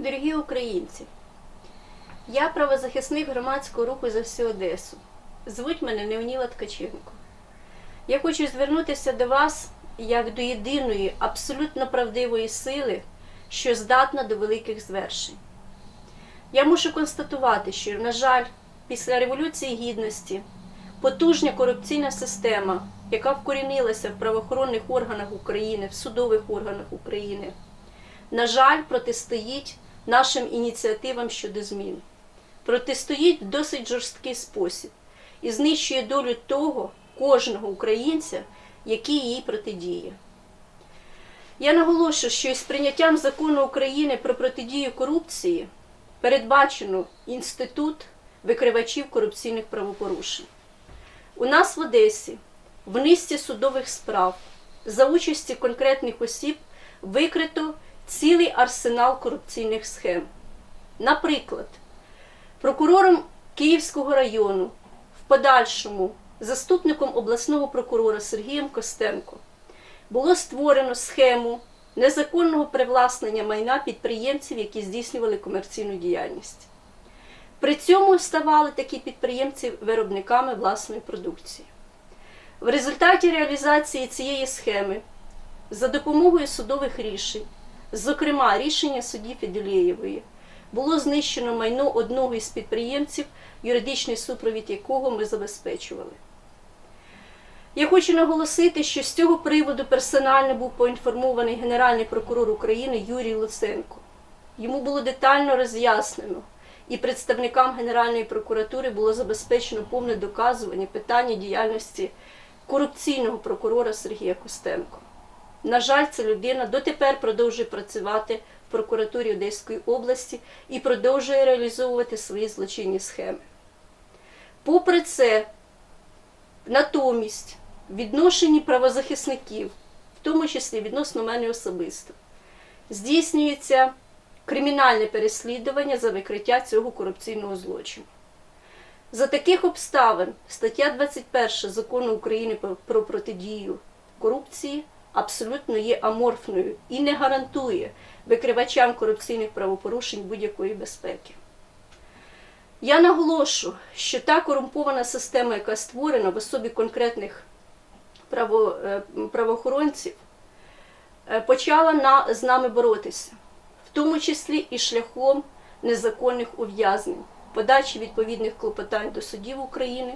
Дорогі українці, я правозахисник громадського руху за всю Одесу. Звуть мене Неоніла Ткаченко. Я хочу звернутися до вас як до єдиної, абсолютно правдивої сили, що здатна до великих звершень. Я мушу констатувати, що, на жаль, після Революції Гідності потужна корупційна система, яка вкорінилася в правоохоронних органах України, в судових органах України, на жаль, протистоїть нашим ініціативам щодо змін. Протистоїть в досить жорсткий спосіб і знищує долю того кожного українця, який їй протидіє. Я наголошую, що із прийняттям закону України про протидію корупції передбачено інститут викривачів корупційних правопорушень. У нас в Одесі в низці судових справ за участі конкретних осіб викрито цілий арсенал корупційних схем. Наприклад, прокурором Київського району в подальшому заступником обласного прокурора Сергієм Костенко було створено схему незаконного привласнення майна підприємців, які здійснювали комерційну діяльність. При цьому ставали такі підприємці виробниками власної продукції. В результаті реалізації цієї схеми за допомогою судових рішень, зокрема рішення судді Федюлєєвої, було знищено майно одного із підприємців, юридичний супровід якого ми забезпечували. Я хочу наголосити, що з цього приводу персонально був поінформований Генеральний прокурор України Юрій Луценко. Йому було детально роз'яснено, і представникам Генеральної прокуратури було забезпечено повне доказування питання діяльності корупційного прокурора Сергія Костенко. На жаль, ця людина дотепер продовжує працювати в прокуратурі Одеської області і продовжує реалізовувати свої злочинні схеми. Попри це, натомість, відношенні правозахисників, в тому числі відносно мене особисто, здійснюється кримінальне переслідування за викриття цього корупційного злочину. За таких обставин стаття 21 закону України про протидію корупції абсолютно є аморфною і не гарантує викривачам корупційних правопорушень будь-якої безпеки. Я наголошу, що та корумпована система, яка створена в особі конкретних право, е, правоохоронців, е, почала на, з нами боротися, в тому числі і шляхом незаконних ув'язнень, подачі відповідних клопотань до судів України,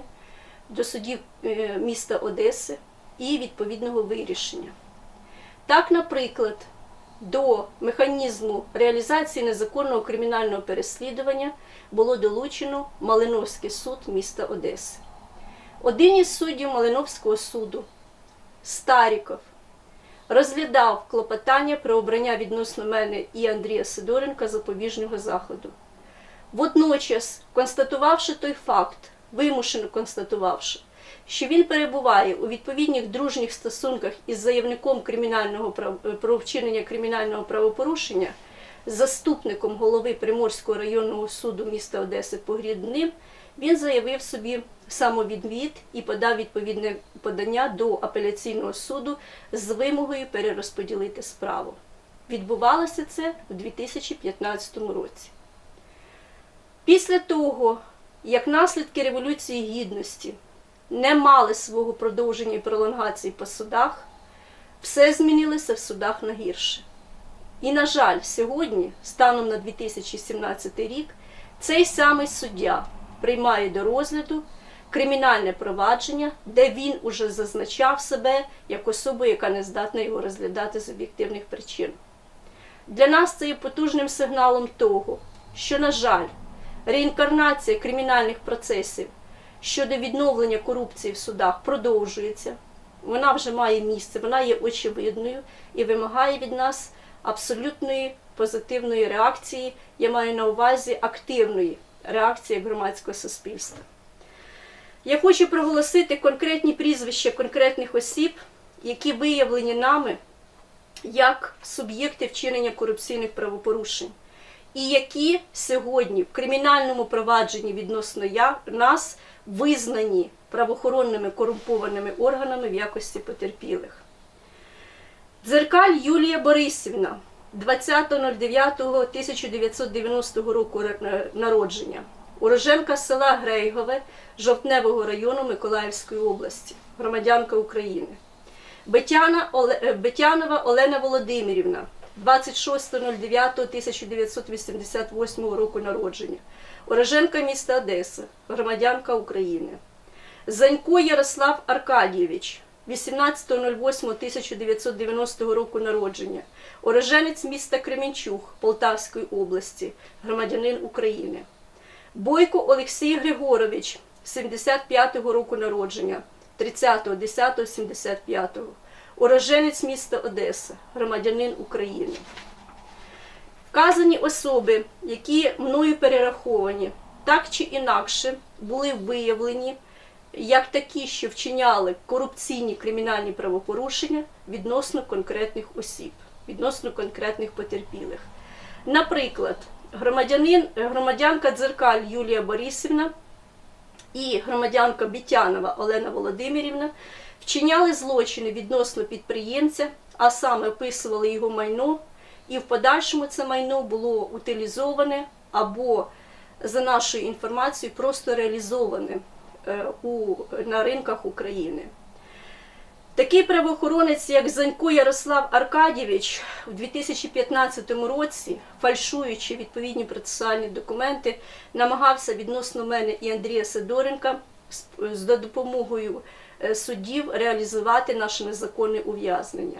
до судів е, міста Одеси і відповідного вирішення. Так, наприклад, до механізму реалізації незаконного кримінального переслідування було долучено Малиновський суд міста Одеси. Один із суддів Малиновського суду, Старіков, розглядав клопотання про обрання відносно мене і Андрія Сидоренка запобіжного заходу. Водночас, констатувавши той факт, вимушено констатувавши, що він перебуває у відповідних дружніх стосунках із заявником кримінального про вчинення кримінального правопорушення, заступником голови Приморського районного суду міста Одеси Погрідним, він заявив собі самовідвід і подав відповідне подання до апеляційного суду з вимогою перерозподілити справу. Відбувалося це в 2015 році. Після того, як наслідки Революції Гідності не мали свого продовження і пролонгації по судах, все змінилося в судах на гірше. І, на жаль, сьогодні, станом на 2017 рік, цей самий суддя приймає до розгляду кримінальне провадження, де він уже зазначав себе як особу, яка не здатна його розглядати з об'єктивних причин. Для нас це є потужним сигналом того, що, на жаль, реінкарнація кримінальних процесів щодо відновлення корупції в судах продовжується. Вона вже має місце, вона є очевидною і вимагає від нас абсолютної позитивної реакції. Я маю на увазі активної реакції громадського суспільства. Я хочу проголосити конкретні прізвища конкретних осіб, які виявлені нами як суб'єкти вчинення корупційних правопорушень, і які сьогодні в кримінальному провадженні відносно я, нас визнані правоохоронними корумпованими органами в якості потерпілих. Дзеркаль Юлія Борисівна 20.09.1990 року народження. Уроженка села Грейгове Жовтневого району Миколаївської області, громадянка України. Е, Бетянова Олена Володимирівна, 26.09.1988 року народження, уроженка міста Одеса, громадянка України. Занько Ярослав Аркадійович, 18.08.1990 року народження, уроженець міста Кременчуг Полтавської області, громадянин України. Бойко Олексій Григорович, 75-го року народження, 30.10.75, уроженець міста Одеса, громадянин України. Вказані особи, які мною перераховані, так чи інакше були виявлені як такі, що вчиняли корупційні кримінальні правопорушення відносно конкретних осіб, відносно конкретних потерпілих. Наприклад, громадянин, громадянка Дзеркаль Юлія Борисівна і громадянка Бітянова Олена Володимирівна вчиняли злочини відносно підприємця, а саме описували його майно, і в подальшому це майно було утилізоване або, за нашою інформацією, просто реалізоване е, у, на ринках України. Такий правоохоронець, як Занько Ярослав Аркадійович, у 2015 році, фальшуючи відповідні процесуальні документи, намагався відносно мене і Андрія Сидоренка з- з допомогою е, суддів реалізувати наше незаконне ув'язнення.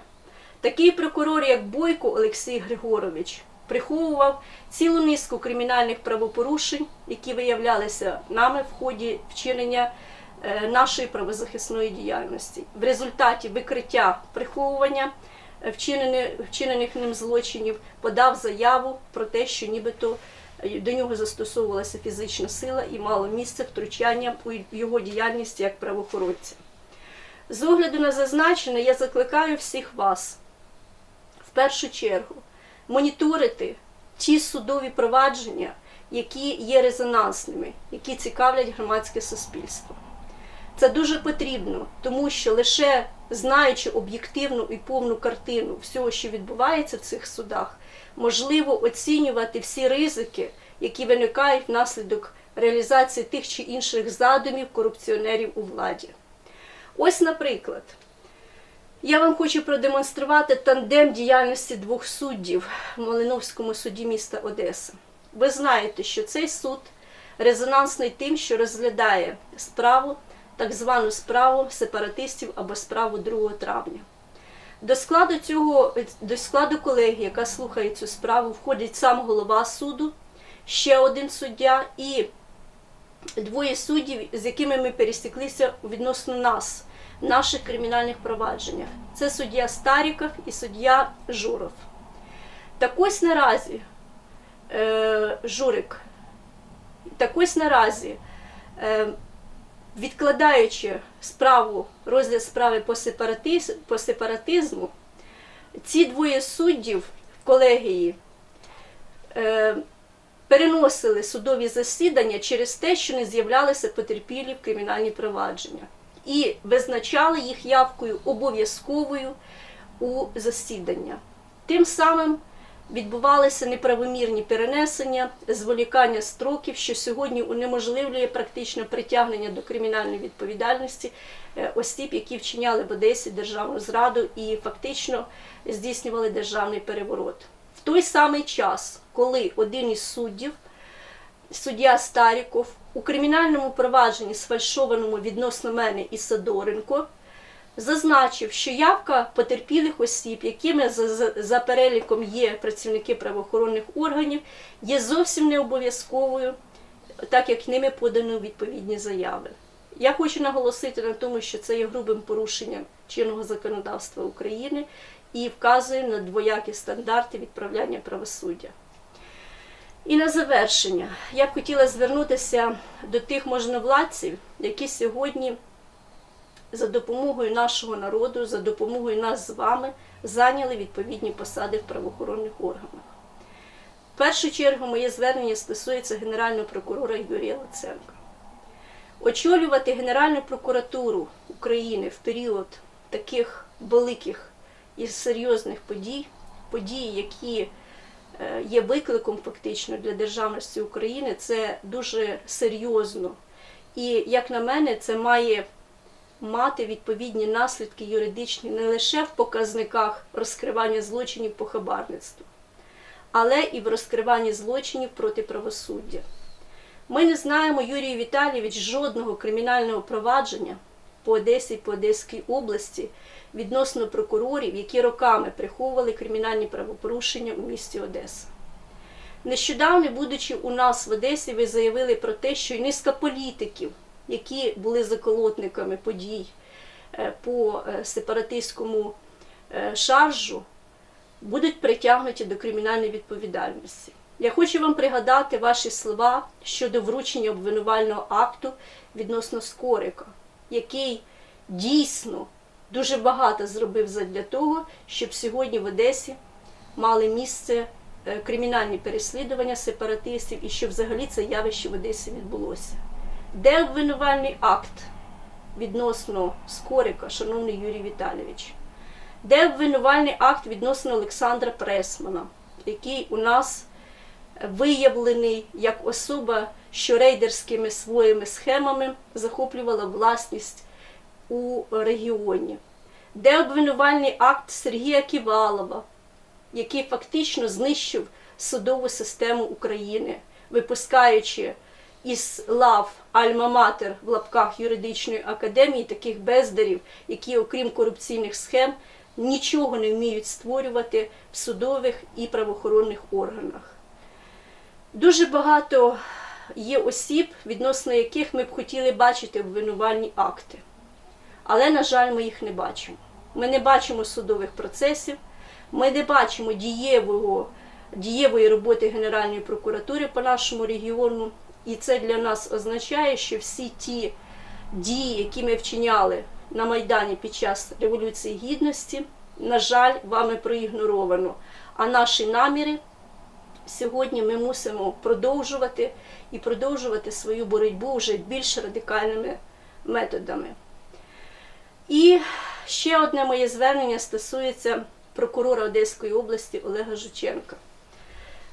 Такий прокурор, як Бойко Олексій Григорович, приховував цілу низку кримінальних правопорушень, які виявлялися нами в ході вчинення е, нашої правозахисної діяльності. В результаті викриття приховування е, вчинених, ним злочинів подав заяву про те, що нібито до нього застосовувалася фізична сила і мало місце втручання у його діяльність як правоохоронця. З огляду на зазначене, я закликаю всіх вас в першу чергу моніторити ті судові провадження, які є резонансними, які цікавлять громадське суспільство. Це дуже потрібно, тому що лише знаючи об'єктивну і повну картину всього, що відбувається в цих судах, можливо оцінювати всі ризики, які виникають внаслідок реалізації тих чи інших задумів корупціонерів у владі. Ось, наприклад, я вам хочу продемонструвати тандем діяльності двох суддів в Малиновському суді міста Одеса. Ви знаєте, що цей суд резонансний тим, що розглядає справу, так звану справу сепаратистів або справу 2 травня. До складу цього до складу колегії, яка слухає цю справу, входить сам голова суду, ще один суддя і двоє суддів, з якими ми пересіклися відносно нас, в наших кримінальних провадженнях. Це суддя Старіков і суддя Журов. Так ось наразі е, Журик, так ось наразі, е, відкладаючи справу, розгляд справи по, сепаратиз, по сепаратизму, ці двоє суддів в колегії е, переносили судові засідання через те, що не з'являлися потерпілі в кримінальні провадження, і визначали їх явкою обов'язковою у засідання. Тим самим відбувалися неправомірні перенесення, зволікання строків, що сьогодні унеможливлює практично притягнення до кримінальної відповідальності е, осіб, які вчиняли в Одесі державну зраду і фактично здійснювали державний переворот. Той самий час, коли один із суддів, суддя Старіков, у кримінальному провадженні, сфальшованому відносно мене і Садоренко, зазначив, що явка потерпілих осіб, якими за, за, за переліком є працівники правоохоронних органів, є зовсім не обов'язковою, так як ними подано відповідні заяви. Я хочу наголосити на тому, що це є грубим порушенням чинного законодавства України і вказує на двоякі стандарти відправляння правосуддя. І на завершення я б хотіла звернутися до тих можновладців, які сьогодні за допомогою нашого народу, за допомогою нас з вами зайняли відповідні посади в правоохоронних органах. В першу чергу моє звернення стосується Генерального прокурора Юрія Луценка. Очолювати Генеральну прокуратуру України в період таких великих і серйозних подій події, які е, є викликом фактично для державності України, це дуже серйозно. І, як на мене, це має мати відповідні наслідки юридичні не лише в показниках розкривання злочинів по хабарництву, але і в розкриванні злочинів проти правосуддя. Ми не знаємо, Юрій Віталійович, жодного кримінального провадження по Одесі, і по Одеській області відносно прокурорів, які роками приховували кримінальні правопорушення у місті Одеса. Нещодавно, будучи у нас в Одесі, ви заявили про те, що низка політиків, які були заколотниками подій е, по е, сепаратистському е, шаржу, будуть притягнуті до кримінальної відповідальності. Я хочу вам пригадати ваші слова щодо вручення обвинувального акту відносно Скорика, який дійсно дуже багато зробив задля того, щоб сьогодні в Одесі мали місце е, кримінальні переслідування сепаратистів і щоб взагалі це явище в Одесі відбулося. Де обвинувальний акт відносно Скорика, шановний Юрій Віталійович? Де обвинувальний акт відносно Олександра Пресмана, який у нас виявлений як особа, що рейдерськими своїми схемами захоплювала власність у регіоні? Де обвинувальний акт Сергія Ківалова, який фактично знищив судову систему України, випускаючи із лав Альма-Матер в лапках юридичної академії таких бездарів, які, окрім корупційних схем, нічого не вміють створювати в судових і правоохоронних органах. Дуже багато є осіб, відносно яких ми б хотіли бачити обвинувальні акти. Але, на жаль, ми їх не бачимо. Ми не бачимо судових процесів, ми не бачимо дієвого, дієвої роботи Генеральної прокуратури по нашому регіону. І це для нас означає, що всі ті дії, які ми вчиняли на Майдані під час Революції Гідності, на жаль, вами проігноровано. А наші наміри сьогодні ми мусимо продовжувати і продовжувати свою боротьбу вже більш радикальними методами. І ще одне моє звернення стосується прокурора Одеської області Олега Жученка.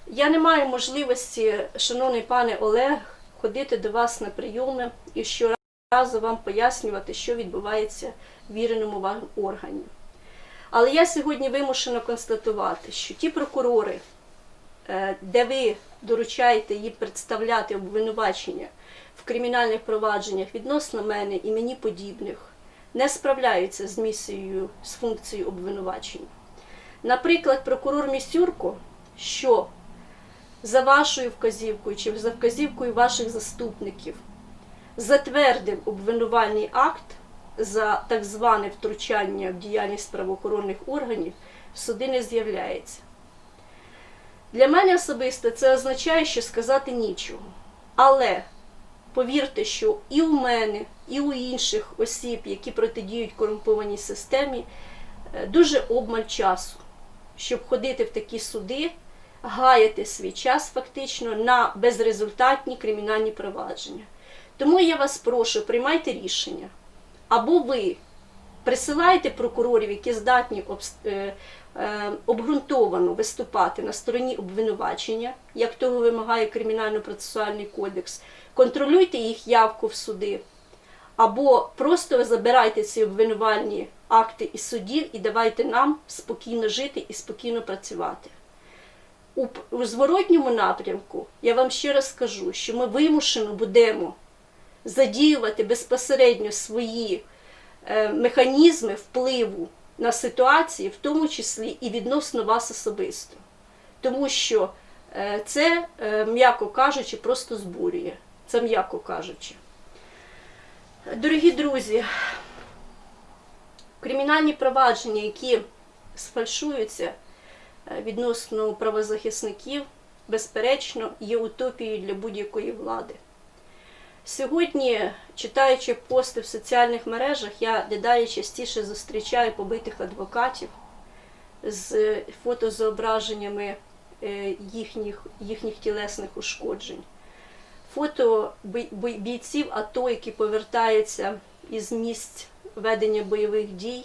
Я не маю можливості, шановний пане Олег, ходити до вас на прийоми і щоразу вам пояснювати, що відбувається в віреному вам органі. Але я сьогодні вимушена констатувати, що ті прокурори, де ви доручаєте їм представляти обвинувачення в кримінальних провадженнях відносно мене і мені подібних, не справляються з місією, з функцією обвинувачення. Наприклад, прокурор Місюрко, що за вашою вказівкою чи за вказівкою ваших заступників затвердив обвинувальний акт за так зване втручання в діяльність правоохоронних органів, суди не з'являється. Для мене особисто це означає, що сказати нічого. Але повірте, що і у мене, і у інших осіб, які протидіють корумпованій системі, е, дуже обмаль часу, щоб ходити в такі суди, гаяти свій час фактично на безрезультатні кримінальні провадження. Тому я вас прошу, приймайте рішення. Або ви присилаєте прокурорів, які здатні е, обґрунтовано виступати на стороні обвинувачення, як того вимагає Кримінально-процесуальний кодекс, контролюйте їх явку в суди, або просто забирайте ці обвинувальні акти із судів і давайте нам спокійно жити і спокійно працювати. У, зворотньому напрямку я вам ще раз скажу, що ми вимушено будемо задіювати безпосередньо свої е, механізми впливу на ситуації, в тому числі і відносно вас особисто. Тому що е, це, е, м'яко кажучи, просто збурює. Це м'яко кажучи. Дорогі друзі, кримінальні провадження, які сфальшуються е, відносно правозахисників, безперечно, є утопією для будь-якої влади. Сьогодні, читаючи пости в соціальних мережах, я дедалі частіше зустрічаю побитих адвокатів з фотозображеннями е, їхніх, їхніх тілесних ушкоджень. Фото бій- бій- бійців АТО, які повертаються із місць ведення бойових дій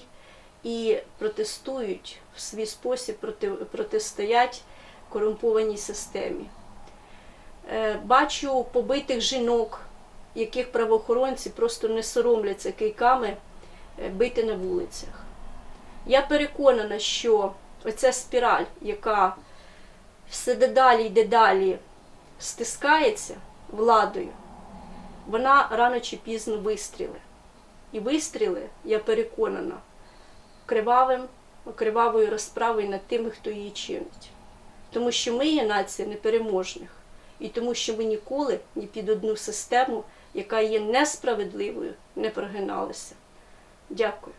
і протестують в свій спосіб проти, протистоять корумпованій системі. Е, Бачу побитих жінок, яких правоохоронці просто не соромляться кийками е, бити на вулицях. Я переконана, що оця спіраль, яка все дедалі й дедалі стискається владою, вона рано чи пізно вистріли. І вистріли, я переконана, кривавим, кривавою розправою над тими, хто її чинить. Тому що ми є нація непереможних, і тому, що ми ніколи ні під одну систему, яка є несправедливою, не прогиналися. Дякую.